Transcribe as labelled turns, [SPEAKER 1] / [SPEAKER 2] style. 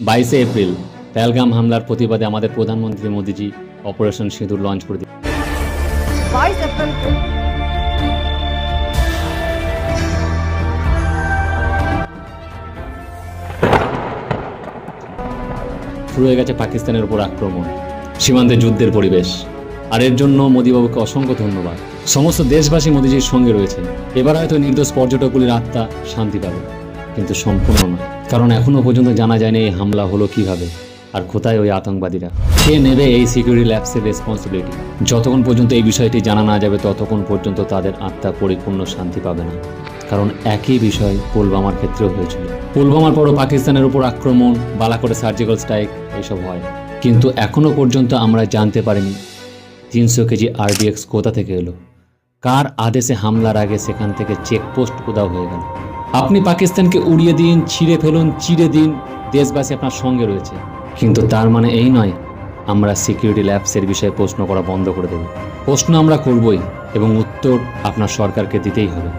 [SPEAKER 1] বাইশে এপ্রিল পেলগাম হামলার প্রতিবাদে আমাদের প্রধানমন্ত্রী মোদীজি অপারেশন সিঁদুর লঞ্চ করে
[SPEAKER 2] দিলেন।
[SPEAKER 1] শুরু হয়ে গেছে পাকিস্তানের উপর আক্রমণ সীমান্তে যুদ্ধের পরিবেশ। আর এর জন্য মোদীবাবুকে অসংখ্য ধন্যবাদ। সমস্ত দেশবাসী মোদীজির সঙ্গে রয়েছেন। এবার হয়তো নির্দোষ পর্যটকগুলির আত্মা শান্তি পাবে। কিন্তু সম্পূর্ণ নয়। কারণ এখনও পর্যন্ত জানা যায়নি এই হামলা হলো কীভাবে আর কোথায় ওই আতঙ্কবাদীরা। কে নেবে এই সিকিউরিটি ল্যাবসের রেসপন্সিবিলিটি যতক্ষণ পর্যন্ত এই বিষয়টি জানা না যাবে, ততক্ষণ পর্যন্ত তাদের আত্মা পরিপূর্ণ শান্তি পাবে না। কারণ একই বিষয় পুলবামার ক্ষেত্রেও হয়েছিল। পুলবামার পরও পাকিস্তানের উপর আক্রমণ, বালাকোটে সার্জিক্যাল স্ট্রাইক এইসব হয়। কিন্তু এখনও পর্যন্ত আমরা জানতে পারিনি তিনশো কেজি আরডিএক্স কোথা থেকে এলো। কার আদেশে হামলার আগে সেখান থেকে চেকপোস্ট উদাও হয়ে গেল? আপনি পাকিস্তানকে উড়িয়ে দিন, ছিঁড়ে ফেলুন, চিড়ে দিন, দেশবাসী আপনার সঙ্গে রয়েছে। কিন্তু তার মানে এই নয়, আমরা সিকিউরিটি ল্যাবসের বিষয়ে প্রশ্ন করা বন্ধ করে দেব। প্রশ্ন আমরা করবই এবং উত্তর আপনার সরকারকে দিতেই হবে।